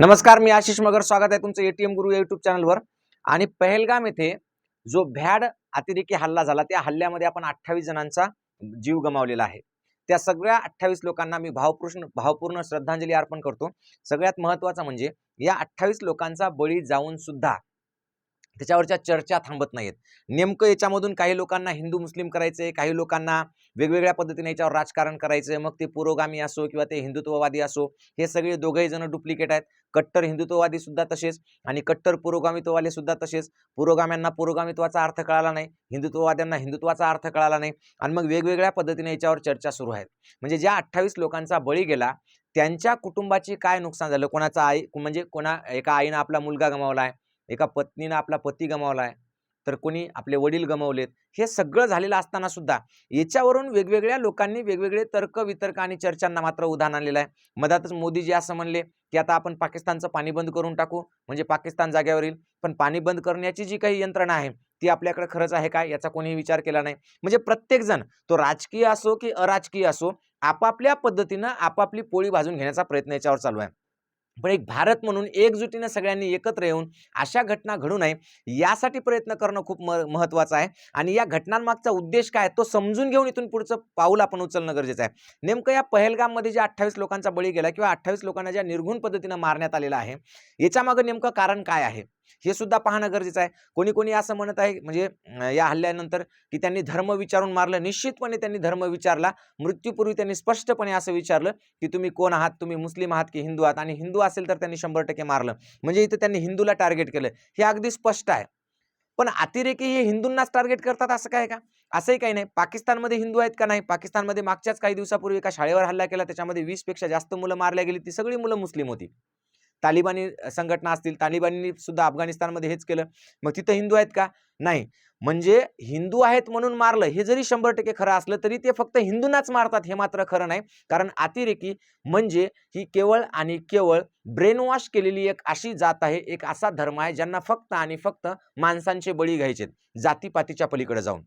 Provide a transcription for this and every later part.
नमस्कार मी आशिष मगर. स्वागत आहे तुमचं एटीएम गुरु युट्यूब चॅनलवर. आणि पहलगाम येथे जो भ्याड अतिरेकी हल्ला झाला त्या हल्ल्यामध्ये आपण अठ्ठावीस जणांचा जीव गमावलेला आहे. त्या सगळ्या अठ्ठावीस लोकांना मी भावपूर्ण भावपूर्ण श्रद्धांजली अर्पण करतो. सगळ्यात महत्त्वाचं म्हणजे या अठ्ठावीस लोकांचा बळी जाऊन सुद्धा त्याच्यावरच्या चर्चा थांबत नाहीत नेमकं याच्यामधून काही लोकांना हिंदू मुस्लिम करायचंय काही लोकांना वेगवेगळ्या पद्धतीने याच्यावर राजकारण करायचं मग ते पुरोगामी असो किंवा ते हिंदुत्ववादी असो हे सगळे दोघेही जण डुप्लिकेट आहेत. कट्टर हिंदुत्ववादी सुद्धा तसेच आणि कट्टर पुरोगामित्ववाले सुद्धा तसेच. पुरोगाम्यांना पुरोगामित्वाचा अर्थ कळाला नाही हिंदुत्ववाद्यांना हिंदुत्वाचा अर्थ कळाला नाही आणि मग वेगवेगळ्या पद्धतीने याच्यावर चर्चा सुरू आहेत. म्हणजे ज्या अठ्ठावीस लोकांचा बळी गेला त्यांच्या कुटुंबाची काय नुकसान झालं? कोणाचा आई म्हणजे कोणा एका आईनं आपला मुलगा गमावला आहे एका पत्नीनं आपला पती गमावला आहे तर कोणी आपले वडील गमावलेत. हे सगळं झालेलं असताना सुद्धा याच्यावरून वेगवेगळ्या लोकांनी वेगवेगळे तर्क वितर्क आणि चर्चांना मात्र उदाहरण आलेलं आहे. मधातच मोदीजी असं म्हणले की आता आपण पाकिस्तानचं पाणी बंद करून टाकू म्हणजे पाकिस्तान जाग्यावर येईल पण पाणी बंद करण्याची जी काही यंत्रणा आहे ती आपल्याकडे खरंच आहे का याचा कोणीही विचार केला नाही. म्हणजे प्रत्येकजण तो राजकीय असो की अराजकीय असो आपापल्या पद्धतीनं आपापली पोळी भाजून घेण्याचा प्रयत्न याच्यावर चालू आहे. पण एक भारत म्हणून एकजुटीनं सगळ्यांनी एकत्र येऊन अशा घटना घडू नये यासाठी प्रयत्न करणं खूप म महत्त्वाचं आहे. आणि या घटनांमागचा उद्देश काय तो समजून घेऊन इथून पुढचं पाऊल आपण उचलणं गरजेचं आहे. नेमकं या पहलगाममध्ये ज्या अठ्ठावीस लोकांचा बळी गेला किंवा अठ्ठावीस लोकांना ज्या निर्घुण पद्धतीनं मारण्यात आलेला आहे याच्यामागं नेमकं कारण काय आहे? हे सुद्धा पाहणं गरजेचं आहे. कोणी कोणी असं म्हणत आहे म्हणजे या हल्ल्यानंतर की त्यांनी धर्म विचारून मारलं. निश्चितपणे त्यांनी धर्म विचारला. मृत्यूपूर्वी त्यांनी स्पष्टपणे असं विचारलं की तुम्ही कोण आहात? तुम्ही मुस्लिम आहात की हिंदू आहात? आणि हिंदू असेल तर त्यांनी शंभर टक्के मारलं. म्हणजे इथं त्यांनी हिंदूला टार्गेट केलं. हे अगदी स्पष्ट आहे. पण अतिरेकी हे हिंदूंनाच टार्गेट करतात असं काय का? असंही काही नाही. पाकिस्तानमध्ये हिंदू आहेत का नाही? पाकिस्तानमध्ये मागच्याच काही दिवसापूर्वी एका शाळेवर हल्ला केला. त्याच्यामध्ये वीसपेक्षा जास्त मुलं मारल्या गेली. ती सगळी मुलं मुस्लिम होती. तालिबानी संघटना असतील. तालिबानी सुद्धा अफगाणिस्तानमध्ये हेच केलं. मग तिथं हिंदू आहेत का? नाही. म्हणजे हिंदू आहेत म्हणून मारलं हे जरी शंभर टक्के खरं असलं तरी ते फक्त हिंदूंनाच मारतात हे मात्र खरं नाही. कारण अतिरेकी म्हणजे ही केवळ आणि केवळ ब्रेन वॉश केलेली एक अशी जात आहे एक असा धर्म आहे ज्यांना फक्त आणि फक्त माणसांचे बळी घ्यायचे जातीपातीच्या पलीकडे जाऊन.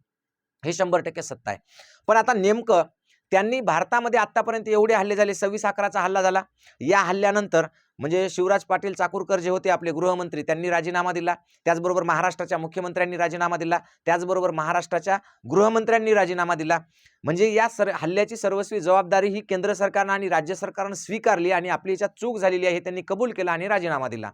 हे शंभर टक्के सत्ता आहे. पण आता नेमकं त्यांनी भारतामध्ये आतापर्यंत एवढे हल्ले झाले सव्वीस अकराचा हल्ला झाला. या हल्ल्यानंतर म्हणजे शिवराज पाटील चाकूरकर जे होते आपले गृहमंत्री त्यांनी राजीनामा दिला. त्याचबरोबर महाराष्ट्राच्या मुख्यमंत्र्यांनी राजीनामा दिला. त्याचबरोबर महाराष्ट्राच्या गृहमंत्र्यांनी राजीनामा दिला. म्हणजे या सर हल्ल्याची सर्वस्वी जबाबदारी ही केंद्र सरकारनं आणि राज्य सरकारनं स्वीकारली आणि आपली याच्यात चूक झालेली आहे त्यांनी कबूल केला आणि राजीनामा दिला.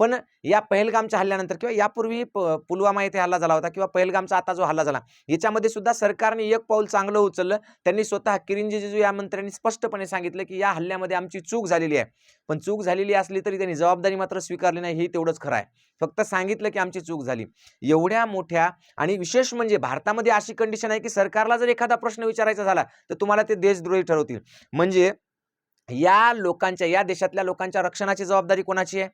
पण या पहलगामच्या हल्ल्यानंतर किंवा यापूर्वी प पुलवामा येथे हल्ला झाला होता किंवा पहलगामचा आता जो हल्ला झाला याच्यामध्ये सुद्धा सरकारने एक पाऊल चांगलं उचललं. त्यांनी स्वतः किरण रिजिजू या मंत्र्यांनी स्पष्टपणे सांगितलं की या हल्ल्यामध्ये आमची चूक झालेली आहे. पण चूक झालेली असली तरी त्यांनी जबाबदारी मात्र स्वीकारली नाही हे तेवढंच खरं आहे. फक्त सांगितलं की आमची चूक झाली. एवढ्या मोठ्या आणि विशेष म्हणजे भारतामध्ये अशी कंडिशन आहे की सरकारला जर एखादा प्रश्न विचारायचा झाला तर तुम्हाला ते देशद्रोही ठरवतील. म्हणजे या लोकांच्या या देशातल्या लोकांच्या रक्षणाची जबाबदारी कोणाची आहे?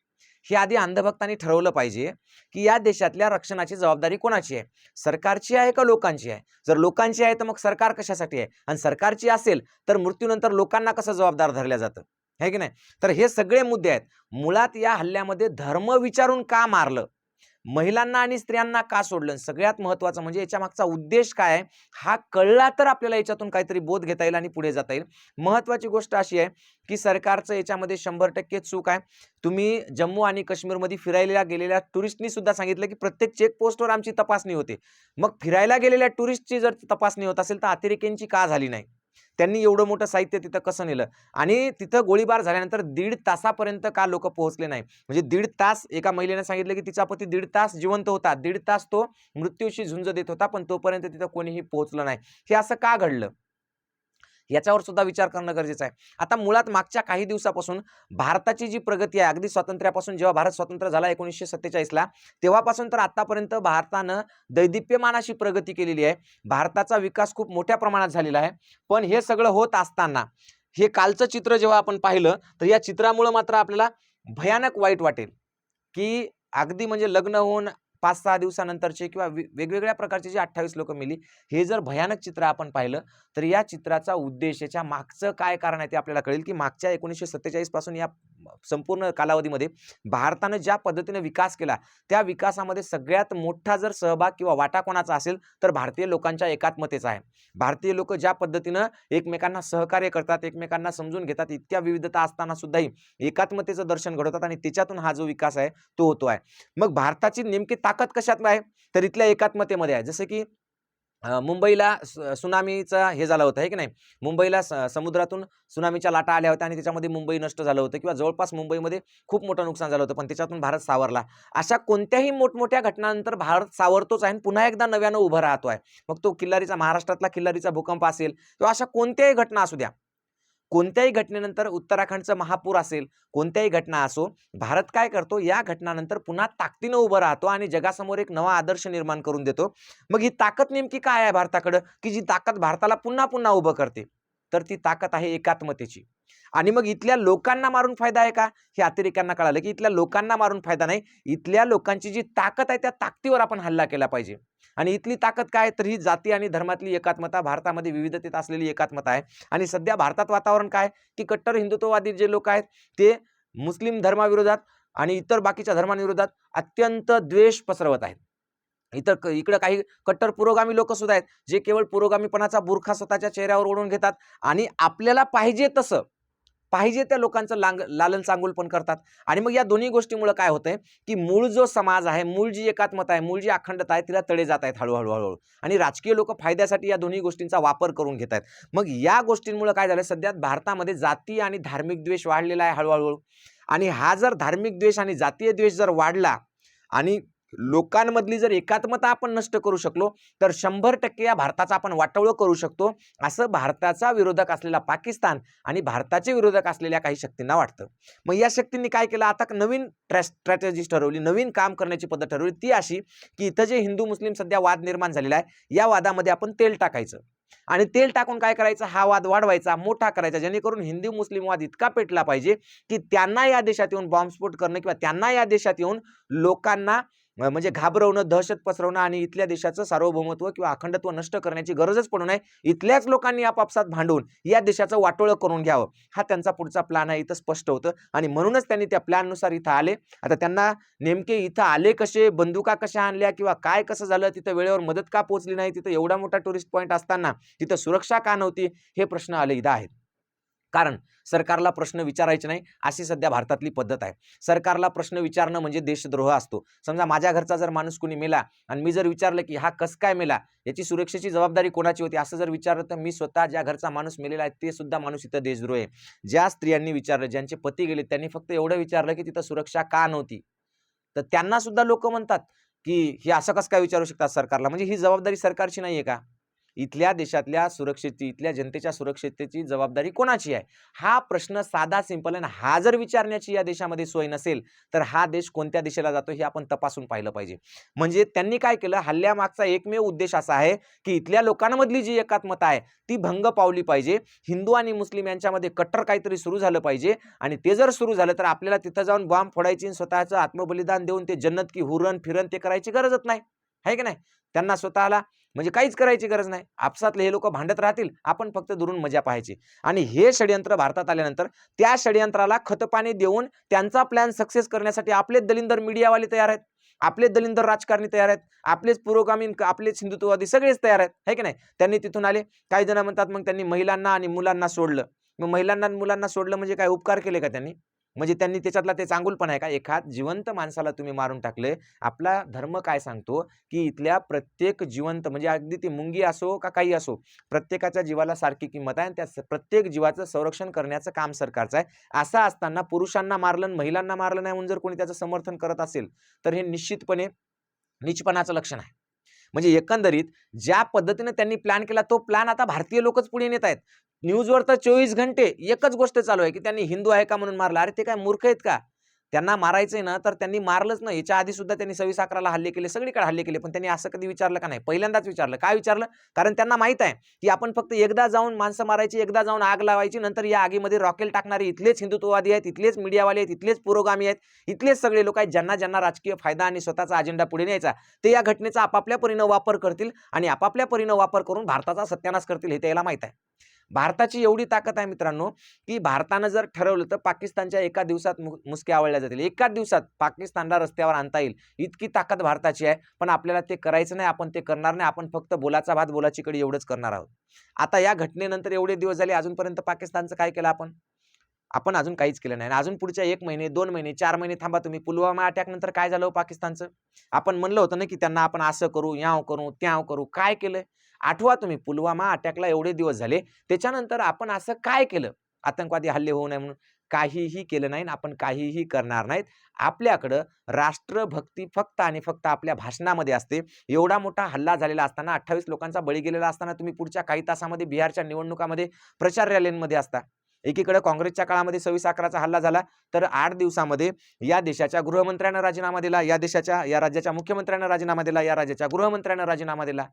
हे आधी अंधभक्तांनी ठरवलं पाहिजे की या देशातल्या रक्षणाची जबाबदारी कोणाची आहे? सरकारची आहे का लोकांची आहे? जर लोकांची आहे तर मग सरकार कशासाठी आहे? आणि सरकारची असेल तर मृत्यूनंतर लोकांना कसं जबाबदार धरलं जातं? आहे की नाही? तर हे सगळे मुद्दे आहेत. मुळात या हल्ल्यामध्ये धर्म विचारून का मारलं? महिलांना आणि स्त्रियांना का सोडलं? सगळ्यात महत्त्वाचं म्हणजे याच्या मागचा उद्देश काय आहे? हा कळला तर आपल्याला याच्यातून काहीतरी बोध घेता येईल आणि पुढे जाता येईल. महत्त्वाची गोष्ट अशी आहे की सरकारचं याच्यामध्ये शंभर टक्के चूक आहे. तुम्ही जम्मू आणि काश्मीरमध्ये फिरायला गेलेल्या टुरिस्टनी सुद्धा सांगितलं की प्रत्येक चेकपोस्टवर आमची तपासणी होते. मग फिरायला गेलेल्या टुरिस्टची जर तपासणी होत असेल तर अतिरेक्यांची का झाली नाही? त्यांनी एवढं मोठं साहित्य तिथं कसं नेलं? आणि तिथं गोळीबार झाल्यानंतर दीड तासापर्यंत का लोक पोहोचले नाही म्हणजे दीड तास एका महिलेने सांगितलं की तिचा पती दीड तास जिवंत होता. दीड तास तो मृत्यूशी झुंज देत होता पण तोपर्यंत तिथं कोणीही पोहोचलं नाही. हे असं का घडलं? याच्यावर सुद्धा विचार करणं गरजेचं आहे. आता मुळात मागच्या काही दिवसापासून भारताची जी प्रगती आहे अगदी स्वातंत्र्यापासून जेव्हा भारत स्वतंत्र झाला एकोणीसशे सत्तेचाळीसला तेव्हापासून तर आतापर्यंत भारतानं दैदिप्यमान अशी प्रगती केलेली आहे. भारताचा विकास खूप मोठ्या प्रमाणात झालेला आहे. पण हे सगळं होत असताना हे कालचं चित्र जेव्हा आपण पाहिलं तर या चित्रामुळं मात्र आपल्याला भयानक वाईट वाटेल. की अगदी म्हणजे लग्न होऊन पाच सहा दिवसानंतरचे किंवा वेगवेगळ्या प्रकारचे जे अठ्ठावीस लोक मिली हे जर भयानक चित्र आपण पाहिलं तर या चित्राचा उद्देश याच्या मागचं काय कारण आहे ते आपल्याला कळेल की मागच्या एकोणीसशे सत्तेचाळीसपासून या संपूर्ण कालावधीमध्ये भारतानं ज्या पद्धतीने विकास केला त्या विकासामध्ये सगळ्यात मोठा जर सहभाग किंवा वाटा कोणाचा असेल तर भारतीय लोकांच्या एकात्मतेचा आहे. भारतीय लोक ज्या पद्धतीनं एकमेकांना सहकार्य करतात एकमेकांना समजून घेतात इतक्या विविधता असताना सुद्धाही एकात्मतेचं दर्शन घडवतात आणि त्याच्यातून हा जो विकास आहे तो होतो आहे. मग भारताची नेमकी ताकद कशात आहे? तर इथल्या एकात्मतेमध्ये आहे. जसं की मुंबईला सुनामीचा हे झालं होतं आहे की नाही? मुंबईला स- समुद्रातून सुनामीच्या लाटा आल्या होत्या आणि त्याच्यामध्ये मुंबई नष्ट झालं होतं किंवा जवळपास मुंबईमध्ये खूप मोठं नुकसान झालं होतं पण त्याच्यातून भारत सावरला. अशा कोणत्याही मोठमोठ्या घटनांनंतर भारत सावरतोच आहे आणि पुन्हा एकदा नव्यानं उभं राहतो आहे. मग तो किल्लारीचा महाराष्ट्रातला किल्लारीचा भूकंप असेल किंवा अशा कोणत्याही घटना असू द्या कोणत्याही घटनेनंतर उत्तराखंडचं महापूर असेल कोणत्याही घटना असो भारत काय करतो या घटनानंतर पुन्हा ताकदीनं उभं राहतो आणि जगासमोर एक नवा आदर्श निर्माण करून देतो. मग ही ताकद नेमकी काय आहे भारताकडं? की जी ताकद भारताला पुन्हा पुन्हा उभं करते? तर ती ताकद आहे एकात्मतेची. आणि मग इथल्या लोकांना मारून फायदा आहे का? हे अतिरेक्यांना कळालं की इथल्या लोकांना मारून फायदा नाही. इथल्या लोकांची जी ताकद आहे त्या ताकदीवर आपण हल्ला केला पाहिजे. आणि इथली ताकद काय? तर ही जाती आणि धर्मातली एकात्मता भारतामध्ये विविधतेत असलेली एकात्मता आहे. आणि सध्या भारतात वातावरण काय? की कट्टर हिंदुत्ववादी जे लोक आहेत ते मुस्लिम धर्माविरोधात आणि इतर बाकीच्या धर्मांविरोधात अत्यंत द्वेष पसरवत आहेत. इतर क- इकडं काही कट्टर पुरोगामी लोक सुद्धा आहेत जे केवळ पुरोगामीपणाचा बुरखा स्वतःच्या चेहऱ्यावर ओढून घेतात आणि आपल्याला पाहिजे तसं पाहिजे त्या लोकांचं लांग लालन चांगुल पण करतात. आणि मग या दोन्ही गोष्टीमुळे काय होतंय की मूळ जो समाज आहे मूळ जी एकात्मता आहे मूळ जी अखंडता आहे तिला तडे जात आहेत हळूहळू हळूहळू. आणि राजकीय लोक फायद्यासाठी या दोन्ही गोष्टींचा वापर करून घेत आहेत. मग या गोष्टींमुळे काय झालं सध्या भारतामध्ये जाती आणि धार्मिक द्वेष वाढलेला आहे हळूहळू. आणि हा जर धार्मिक द्वेष आणि जातीय द्वेष जर वाढला आणि लोकांमधली जर एकात्मता आपण नष्ट करू शकलो तर शंभर टक्के या भारताचा आपण वाटोळं करू शकतो. असं भारताचा विरोधक असलेला पाकिस्तान आणि भारताचे विरोधक असलेल्या काही शक्तींना वाटतं. मग या शक्तींनी काय केलं? आता नवीन ट्रॅ स्ट्रॅटेजी ठरवली नवीन काम करण्याची पद्धत ठरवली. ती अशी की इथं जे हिंदू मुस्लिम सध्या वाद निर्माण झालेला आहे या वादामध्ये आपण तेल टाकायचं. आणि तेल टाकून काय करायचं? हा वाद वाढवायचा मोठा करायचा. जेणेकरून हिंदू मुस्लिम वाद इतका पेटला पाहिजे की त्यांना या देशात येऊन बॉम्बस्फोट करणं किंवा त्यांना या देशात येऊन लोकांना म्हणजे घाबरवणं दहशत पसरवणं आणि इथल्या देशाचं सार्वभौमत्व किंवा अखंडत्व नष्ट करण्याची गरजच पडू नये. इथल्याच लोकांनी आपापसात भांडून या देशाचं वाटोळं करून घ्यावं. हा त्यांचा पुढचा प्लॅन आहे इथं स्पष्ट होतं. आणि म्हणूनच त्यांनी त्या प्लॅननुसार इथं आले. आता त्यांना नेमके इथं आले कसे बंदुका कशा आणल्या किंवा काय कसं झालं तिथं वेळेवर मदत का पोहोचली नाही तिथं एवढा मोठा टुरिस्ट पॉईंट असताना तिथं सुरक्षा का नव्हती हे प्रश्न आले इथं आहेत. कारण सरकारला प्रश्न विचारायचे नाही अशी सध्या भारतातली पद्धत आहे. सरकारला प्रश्न विचारणं म्हणजे देशद्रोह असतो. समजा माझ्या घरचा जर माणूस कोणी मेला आणि मी जर विचारलं की हा कस काय मेला याची सुरक्षेची जबाबदारी कोणाची होती? असं जर विचारलं तर मी स्वतः ज्या घरचा माणूस मेलेला आहे ते सुद्धा माणूस इथं देशद्रोह आहे. ज्या स्त्रियांनी विचारलं ज्यांचे पती गेले त्यांनी फक्त एवढं विचारलं की तिथं सुरक्षा का नव्हती? तर त्यांना सुद्धा लोक म्हणतात की हे असं कसं काय विचारू शकतात सरकारला? म्हणजे ही जबाबदारी सरकारची नाही आहे का? इथल्या देशातल्या सुरक्षेची इथल्या जनतेच्या सुरक्षेतेची जबाबदारी कोणाची आहे? हा प्रश्न साधा सिंपल आहे ना हा जर विचारण्याची या देशामध्ये सोय नसेल तर हा देश कोणत्या दिशेला जातो हे आपण तपासून पाहिलं पाहिजे. म्हणजे त्यांनी काय केलं? हल्ल्यामागचा एकमेव उद्देश असा आहे की इथल्या लोकांमधली जी एकात्मता आहे ती भंग पावली पाहिजे. हिंदू आणि मुस्लिम यांच्यामध्ये कट्टर काहीतरी सुरू झालं पाहिजे आणि ते जर सुरू झालं तर आपल्याला तिथं जाऊन बॉम्ब फोडायची आणि स्वतःचं आत्मबलिदान देऊन ते जन्नत की हुरण फिरण ते करायची गरजच नाही. आहे की नाही? त्यांना स्वतःला म्हणजे काहीच करायची गरज नाही. आपसातले हे लोक भांडत राहतील आपण फक्त दुरून मजा पाहायची. आणि हे षडयंत्र भारतात आल्यानंतर त्या षडयंत्राला खतपाणी देऊन त्यांचा प्लॅन सक्सेस करण्यासाठी आपलेच दलिंदर मीडियावाले तयार आहेत. आपलेच दलिंदर राजकारणी तयार आहेत. आपलेच पुरोगामी आपलेच हिंदुत्ववादी सगळेच तयार आहेत. है की नाही? त्यांनी तिथून आले. काही जण म्हणतात मग त्यांनी महिलांना आणि मुलांना सोडलं. मग महिलांना आणि मुलांना सोडलं म्हणजे काय? उपकार केले का त्यांनी? म्हणजे त्यांनी त्याच्यातला ते चांगुलपण आहे का? एखाद जिवंत माणसाला तुम्ही मारून टाकले. आपला धर्म काय सांगतो? की इथल्या प्रत्येक जिवंत म्हणजे अगदी ती मुंगी असो का काही असो प्रत्येकाच्या जीवाला सारखी किंमत आहे आणि त्या स- प्रत्येक जीवाचं संरक्षण करण्याचं काम सरकारचं आहे. असं असताना पुरुषांना मारलं महिलांना मारलं नाही म्हणून जर कोणी त्याचं समर्थन करत असेल तर हे निश्चितपणे निचपणाचं लक्षण आहे. म्हणजे एकंदरीत ज्या पद्धतीने त्यांनी प्लॅन केला तो प्लॅन आता भारतीय लोकच पुढे नेत आहेत. न्यूजवर तर चोवीस घंटे एकच गोष्ट चालू आहे की त्यांनी हिंदू आहे का म्हणून मारला? अरे ते काय मूर्ख आहेत का? त्यांना मारायचंय ना तर त्यांनी मारलंच ना याच्या आधी सुद्धा त्यांनी सव्वीस अकराला हल्ले केले सगळीकडे हल्ले केले पण त्यांनी असं कधी विचारलं का नाही? पहिल्यांदाच विचारलं. काय विचारलं? कारण त्यांना माहीत आहे की आपण फक्त एकदा जाऊन माणसं मारायची एकदा जाऊन आग लावायची नंतर या आगीमध्ये रॉकेल टाकणारे इथलेच हिंदुत्ववादी आहेत इथलेच मीडियावाले आहेत इथलेच पुरोगामी आहेत इथलेच सगळे लोक आहेत ज्यांना ज्यांना राजकीय फायदा आणि स्वतःचा अजेंडा पुढे न्यायचा ते या घटनेचा आपापल्या परीनं वापर करतील आणि आपापल्या परीनं वापर करून भारताचा सत्यानाश करतील हे त्याला माहीत आहे. भारताची एवढी ताकद आहे मित्रांनो की भारतानं जर ठरवलं तर पाकिस्तानच्या एका दिवसात मु मुसक्या आवळल्या जातील. एकाच दिवसात पाकिस्तानला रस्त्यावर आणता येईल. इतकी ताकद भारताची आहे पण आपल्याला ते करायचं नाही आपण ते करणार नाही आपण फक्त बोलाचा भात बोलाचीकडे एवढंच करणार आहोत. आता या घटनेनंतर एवढे दिवस झाले अजूनपर्यंत पाकिस्तानचं काय केलं आपण? आपण अजून काहीच केलं नाही. अजून पुढच्या एक महिने दोन महिने चार महिने थांबा तुम्ही. पुलवामा अटॅकनंतर काय झालं हो पाकिस्तानचं? आपण म्हणलं होतं ना की त्यांना आपण असं करू याव करू त्याव करू. काय केलं? आठवा तुम्ही. पुलवामा अटॅकला एवढे दिवस झाले. त्याच्यानंतर आपण असं काय केलं? आतंकवादी हल्ले होऊ नये म्हणून. काहीही केलं नाही आपण काहीही करणार नाहीत. आपल्याकडं राष्ट्रभक्ती फक्त आणि फक्त आपल्या भाषणामध्ये असते. एवढा मोठा हल्ला झालेला असताना अठ्ठावीस लोकांचा बळी गेलेला असताना तुम्ही पुढच्या काही तासामध्ये बिहारच्या निवडणुकामध्ये प्रचार रॅलींमध्ये असता. एकीकडे काँग्रेसच्या काळामध्ये सव्वीस अकराचा हल्ला झाला. तर आठ दिवसामध्ये या देशाच्या गृहमंत्र्यानं राजीनामा दिला या देशाच्या या राज्याच्या मुख्यमंत्र्यानं राजीनामा दिला या राज्याच्या गृहमंत्र्यानं राजीनामा दिला.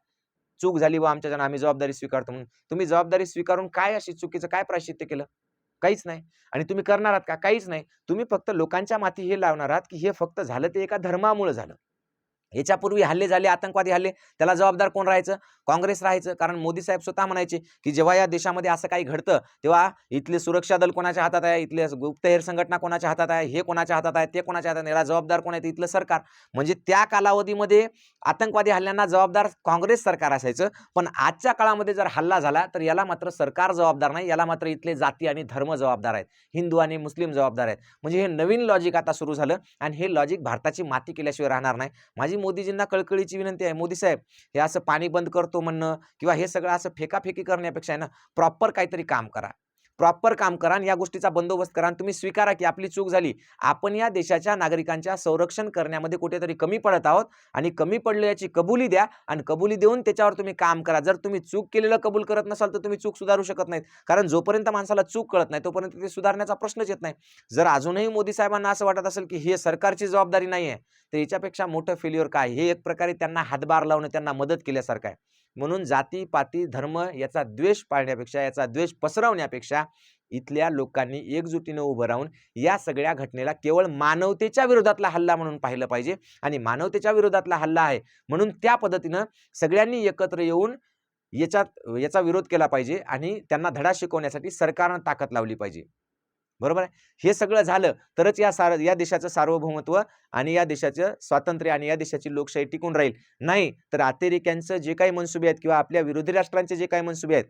चूक झाली व आमच्या आम्ही जबाबदारी स्वीकारतो म्हणून. तुम्ही जबाबदारी स्वीकारून काय अशी चुकीचं काय प्रायश्चित्य केलं? काहीच नाही. आणि तुम्ही करणार आहात का? काहीच नाही. तुम्ही फक्त लोकांच्या माती हे लावणार आहात की हे फक्त झालं ते एका धर्मामुळे झालं. याच्यापूर्वी हल्ले झाले आतंकवादी हल्ले त्याला जबाबदार कोण राहायचं? काँग्रेस राहायचं. कारण मोदी साहेब स्वतः म्हणायचे की जेव्हा या देशामध्ये असं काही घडतं तेव्हा इथले सुरक्षा दल कोणाच्या हातात आहे? इथले गुप्तहेर संघटना कोणाच्या हातात आहे? हे कोणाच्या हातात आहे? ते कोणाच्या हातात याला जबाबदार कोण आहे? इथलं सरकार. म्हणजे त्या कालावधीमध्ये आतंकवादी हल्ल्यांना जबाबदार काँग्रेस सरकार असायचं. पण आजच्या काळामध्ये जर हल्ला झाला तर याला मात्र सरकार जबाबदार नाही. याला मात्र इथले जाती आणि धर्म जबाबदार आहेत. हिंदू आणि मुस्लिम जबाबदार आहेत. म्हणजे हे नवीन लॉजिक आता सुरू झालं आणि हे लॉजिक भारताची माती केल्याशिवाय राहणार नाही. माझी मोदीजींना कळकळीची विनंती आहे. मोदी साहेब हे असं पाणी बंद करतो म्हणणं किंवा हे सगळं असं फेकाफेकी करण्यापेक्षा आहे ना प्रॉपर काहीतरी काम करा. प्रॉपर काम करा आणि या गोष्टीचा बंदोबस्त करा तुम्ही स्वीकारा की आपली चूक झाली. आपण या देशाच्या नागरिकांच्या संरक्षण करण्यामध्ये कुठेतरी कमी पडत आहोत आणि कमी पडलं याची कबुली द्या आणि कबुली देऊन त्याच्यावर तुम्ही काम करा. जर तुम्ही चूक केलेलं कबूल करत नसाल तर तुम्ही चूक सुधारू शकत नाहीत. कारण जोपर्यंत माणसाला चूक कळत नाही तोपर्यंत ते सुधारण्याचा प्रश्नच येत नाही. जर अजूनही मोदी साहेबांना असं वाटत असेल की हे सरकारची जबाबदारी नाही आहे तर याच्यापेक्षा मोठं फेल्युअर काय? हे एक प्रकारे त्यांना हातभार लावणं त्यांना मदत केल्यासारखं आहे. म्हणून जाती पाती धर्म याचा द्वेष पाळण्यापेक्षा याचा द्वेष पसरवण्यापेक्षा इथल्या लोकांनी एकजुटीनं उभं राहून या सगळ्या घटनेला केवळ मानवतेच्या विरोधातला हल्ला म्हणून पाहिलं पाहिजे. आणि मानवतेच्या विरोधातला हल्ला आहे म्हणून त्या पद्धतीनं सगळ्यांनी एकत्र येऊन याच्यात याचा विरोध केला पाहिजे आणि त्यांना धडा शिकवण्यासाठी सरकारनं ताकद लावली पाहिजे. बरोबर आहे? हे सगळं झालं तरच या सार या देशाचं सार्वभौमत्व आणि या देशाचं स्वातंत्र्य आणि या देशाची लोकशाही टिकून राहील. नाही तर अतिरेक्यांचं जे काही मनसुबे आहेत किंवा आपल्या विरोधी राष्ट्रांचे जे काही मनसुबे आहेत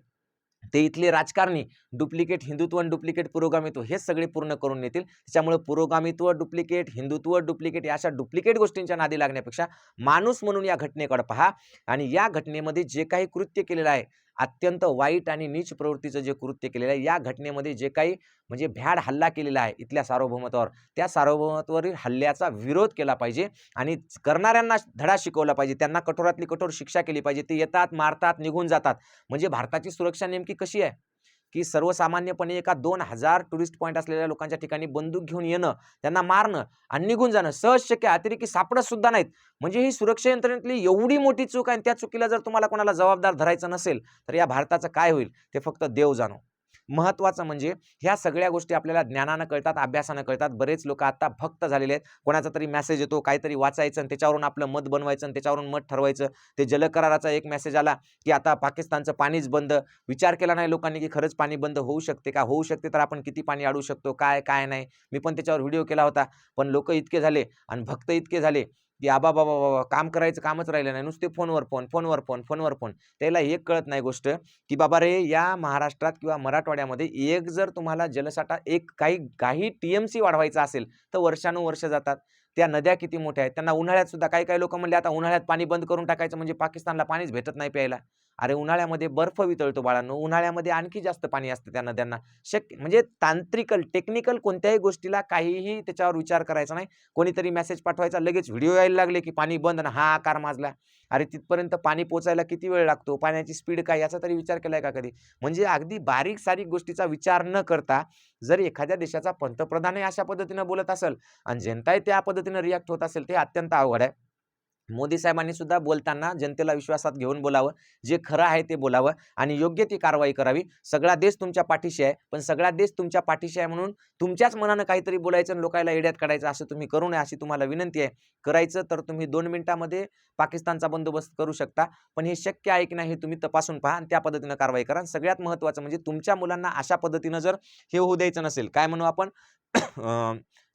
ते इथले राजकारणी डुप्लिकेट हिंदुत्व आणि डुप्लिकेट पुरोगामित्व हे सगळे पूर्ण करून येतील त्याच्यामुळे पुरोगामित्व डुप्लिकेट हिंदुत्व डुप्लिकेट या अशा डुप्लिकेट गोष्टींच्या नादी लागण्यापेक्षा माणूस म्हणून या घटनेकडे पहा. आणि या घटनेमध्ये जे काही कृत्य केलेलं आहे अत्यंत वाईट आणि नीच प्रवृत्तीचं जे कृत्य केलेलं आहे या घटनेमध्ये जे काही म्हणजे भ्याड हल्ला केलेला आहे इथल्या सार्वभौमत्वावर त्या सार्वभौमत्वावरील हल्ल्याचा विरोध केला पाहिजे आणि करणाऱ्यांना धडा शिकवला पाहिजे त्यांना कठोरातली कठोर शिक्षा केली पाहिजे ते येतात मारतात निघून जातात. म्हणजे भारताची सुरक्षा नेमकी कशी आहे? की सर्वसामान्यपणे एका दोन हजार टुरिस्ट पॉईंट असलेल्या लोकांच्या ठिकाणी बंदूक घेऊन येणं त्यांना मारणं आणि निघून जाणं सहज शक्य अतिरेकी सापडत सुद्धा नाहीत. म्हणजे ही सुरक्षा यंत्रणेतली एवढी मोठी चूक आहे आणि त्या चुकीला जर तुम्हाला कोणाला जबाबदार धरायचं नसेल तर या भारताचं काय होईल? ते फक्त देव जाणो. महत्त्वाचं म्हणजे ह्या सगळ्या गोष्टी आपल्याला ज्ञानानं कळतात अभ्यासानं कळतात. बरेच लोक आता भक्त झालेले आहेत. कोणाचा तरी मेसेज येतो काहीतरी वाचायचं आणि त्याच्यावरून आपलं मत बनवायचं आणि त्याच्यावरून मत ठरवायचं. ते जलकराराचा एक मेसेज आला की आता पाकिस्तानचं पाणीच बंद. विचार केला नाही लोकांनी की खरंच पाणी बंद होऊ शकते का? होऊ शकते तर आपण किती पाणी अडू शकतो? काय काय नाही? मी पण त्याच्यावर व्हिडिओ केला होता. पण लोक इतके झाले आणि भक्त इतके झाले. की आबा बाबा बाबा काम करायचं कामच राहिलं नाही नुसते फोनवर फोन फोनवर फोन फोनवर फोन. त्याला एक कळत नाही गोष्ट की बाबा रे या महाराष्ट्रात किंवा मराठवाड्यामध्ये एक जर तुम्हाला जलसाठा एक काही काही टी एम सी वाढवायचा असेल तर वर्षानुवर्ष जातात. त्या नद्या किती मोठ्या आहेत? त्यांना उन्हाळ्यात सुद्धा काही काही लोक म्हणले आता उन्हाळ्यात पाणी बंद करून टाकायचं म्हणजे पाकिस्तानला पाणीच भेटत नाही प्यायला. अरे उन्हाळ्यामध्ये बर्फ वितळतो बाळांनो. उन्हाळ्यामध्ये आणखी जास्त पाणी असतं त्या नद्यांना शक्य म्हणजे तांत्रिकल टेक्निकल कोणत्याही गोष्टीला काहीही त्याच्यावर विचार करायचा नाही. कोणीतरी मेसेज पाठवायचा लगेच व्हिडिओ यायला लागले की पाणी बंद आणि हा आकार माजला. अरे तिथपर्यंत पाणी पोचायला किती वेळ लागतो? पाण्याची स्पीड काय? याचा तरी विचार केलाय का कधी? म्हणजे अगदी बारीक सारीक गोष्टीचा विचार न करता जर एखाद्या देशाचा पंतप्रधानही अशा पद्धतीनं बोलत असेल आणि जनताही त्या पद्धतीनं रिॲक्ट होत असेल ते अत्यंत अवघड आहे. मोदी साहेबांनी सुद्धा बोलताना जनतेला विश्वासात घेऊन बोलावं जे खरं आहे ते बोलावं आणि योग्य ती कारवाई करावी. सगळा देश तुमच्या पाठीशी आहे पण सगळा देश तुमच्या पाठीशी आहे म्हणून तुमच्याच मनानं काहीतरी बोलायचं आणि लोकायला एड्यात काढायचं असं तुम्ही करू नये अशी तुम्हाला विनंती आहे. करायचं तर तुम्ही दोन मिनिटामध्ये पाकिस्तानचा बंदोबस्त करू शकता पण हे शक्य आहे की नाही हे तुम्ही तपासून पहा आणि त्या पद्धतीनं कारवाई करा. सगळ्यात महत्त्वाचं म्हणजे तुमच्या मुलांना अशा पद्धतीनं जर हे होऊ द्यायचं नसेल काय म्हणू आपण?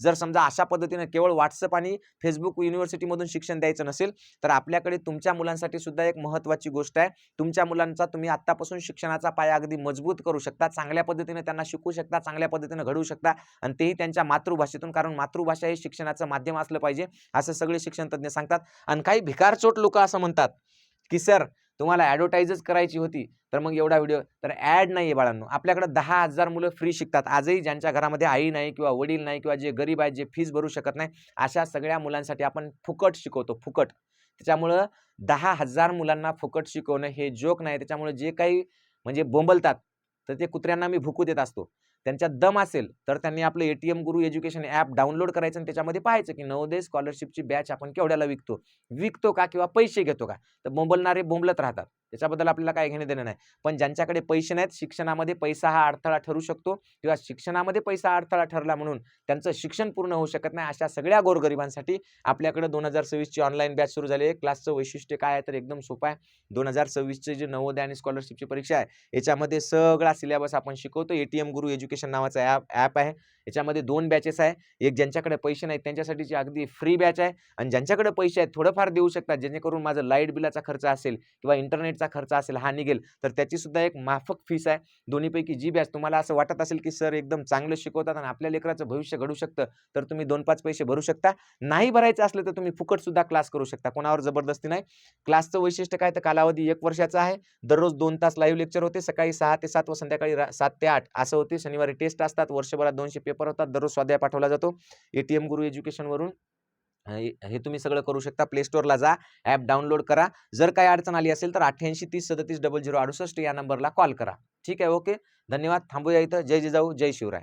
जर समजा अशा पद्धतीनं केवळ व्हॉट्सअप आणि फेसबुक युनिव्हर्सिटीमधून शिक्षण द्यायचं नसेल तर आपल्याकडे तुमच्या मुलांसाठी सुद्धा एक महत्त्वाची गोष्ट आहे. तुमच्या मुलांचा तुम्ही आत्तापासून शिक्षणाचा पाया अगदी मजबूत करू शकता चांगल्या पद्धतीने त्यांना शिकू शकता चांगल्या पद्धतीनं घडवू शकता आणि तेही त्यांच्या मातृभाषेतून कारण मातृभाषा हे शिक्षणाचं माध्यम असलं पाहिजे असं सगळे शिक्षण तज्ज्ञ सांगतात. आणि काही भिकारचोट लोक असं म्हणतात की सर तुम्हाला ॲडव्हर्टाईजच करायची होती तर मग एवढा व्हिडिओ तर ॲड नाही आहे बाळांनो. आपल्याकडे दहा हजार मुलं फ्री शिकतात. आजही ज्यांच्या घरामध्ये आई नाही किंवा वडील नाही किंवा जे गरीब आहेत जे फीज भरू शकत नाही अशा सगळ्या मुलांसाठी आपण फुकट शिकवतो फुकट. त्याच्यामुळं दहा हजार मुलांना फुकट शिकवणं हे जोक नाही. त्याच्यामुळे जे काही म्हणजे बोंबलतात तर ते कुत्र्यांना मी भुकू देत असतो. त्यांच्यात दम असेल तर त्यांनी आपलं A T M Guru education app download करायचं आणि त्याच्यामध्ये पाहायचं की नवोदय स्कॉलरशिपची बॅच आपण केवढ्याला विकतो? विकतो का किंवा पैसे घेतो का? तर बोंबलणारे बोंबलत राहतात. त्याच्याबद्दल आपल्याला काय घेणे देणं नाही. पण ज्यांच्याकडे पैसे नाहीत शिक्षणामध्ये पैसा हा अडथळा ठरू शकतो किंवा शिक्षणामध्ये पैसा अडथळा ठरला म्हणून त्यांचं शिक्षण पूर्ण होऊ शकत नाही अशा सगळ्या गोरगरिबांसाठी आपल्याकडे दोन हजार सव्वीसची ऑनलाईन बॅच सुरू झाली आहे. क्लासचं वैशिष्ट्य काय आहे तर एकदम सोपं आहे. दोन हजार सव्वीसचे जे नवोदय आणि स्कॉलरशिपची परीक्षा आहे याच्यामध्ये सगळा सिलेबस आपण शिकवतो. A T M Guru education नावाचा ॲप ॲप आहे. याच्यामध्ये दोन बॅचेस आहे. एक ज्यांच्याकडे पैसे नाहीत त्यांच्यासाठीची अगदी फ्री बॅच आहे आणि ज्यांच्याकडे पैसे आहेत थोडंफार देऊ शकतात. जेणेकरून माझं लाइट बिलाचा खर्च असेल किंवा इंटरनेटचा खर्च असेल हा निघेल. तर त्याची सुद्धा एक माफक फीस आहे. दोन्हीपैकी जी बॅच तुम्हाला असं वाटत असेल की सर एकदम चांगलं शिकवतात आणि आपल्या लेकराचं भविष्य घडू शकतं तर तुम्ही दोन पाच पैसे भरू शकता. नाही भरायचं असलं तर तुम्ही फुकट सुद्धा क्लास करू शकता. कोणावर जबरदस्ती नाही. क्लासचं वैशिष्ट्य काय? तर कालावधी एक वर्षाचा आहे. दररोज दोन तास लाईव्ह लेक्चर होते. सकाळी सहा ते सात व संध्याकाळी रा- सात ते आठ असं होते. शनिवारी टेस्ट असतात. वर्षभरात दोनशे पेपर होतात दररोज स्वाध्याय पाठवला जातो. ए टी एम गुरु एज्युकेशनवरून हे हे तुम्ही सगळं करू शकता. प्ले स्टोअरला जा ॲप डाउनलोड करा. जर काही अडचण आली असेल तर अठ्ठ्याऐंशी तीस सदतीस डबल झिरो अडुसष्ट या नंबरला कॉल करा. ठीक आहे ओके. धन्यवाद. थांबूया इथं. जय जिजाऊ जय शिवराय.